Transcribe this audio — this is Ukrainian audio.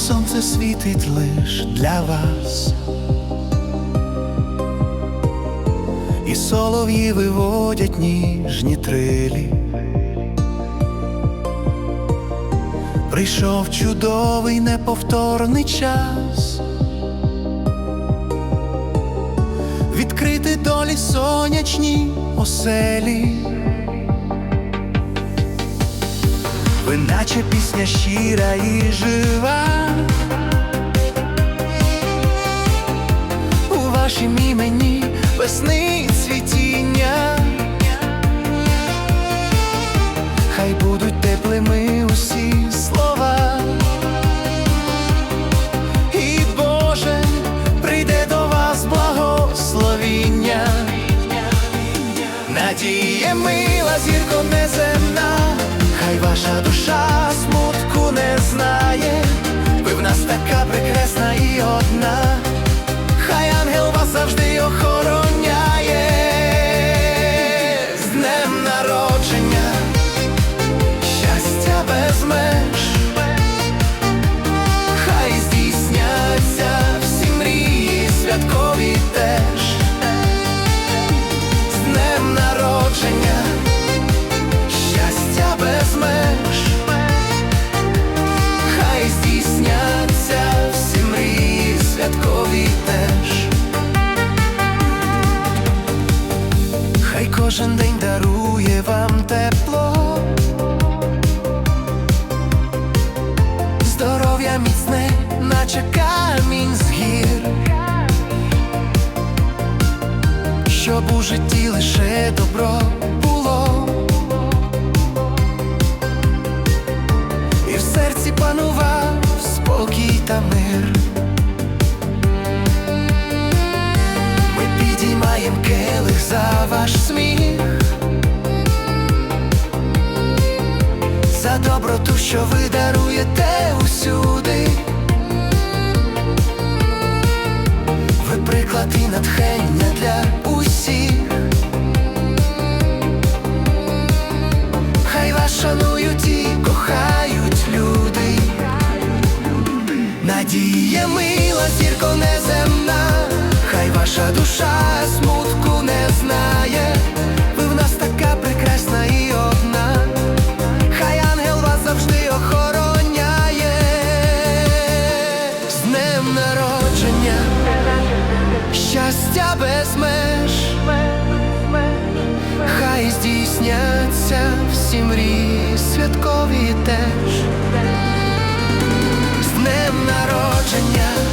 сонце світить лиш для вас. І солов'ї виводять ніжні трилі. Прийшов чудовий неповторний час. Відкрити долі сонячні оселі. Ви наче пісня щира і жива. У вашім імені весни цвітіння. Хай будуть теплими усі слова. І Боже, прийде до вас благословіння. Надія мила, зірко хай ваша душа смутку не знає, ви в нас така прекрасна і одна, хай ангел вас завжди охороняє. З днем народження, щастя без меж, хай здійсняться всі мрії святкові теж кожен день дарує вам тепло, здоров'я міцне, наче камінь з гір. щоб у житті лише добро було, і в серці панував спокій та мир. Підіймаєм келих за ваш сміх, за доброту, що ви даруєте усюди. Ви приклад і натхнення для усіх. Хай вас шанують і кохають люди. Надія мила, зірко неземна, ваша душа смутку не знає. Ви в нас така прекрасна і одна. Хай ангел вас завжди охороняє. З днем народження щастя без меж, хай здійсняться всі мрії святкові теж з днем народження.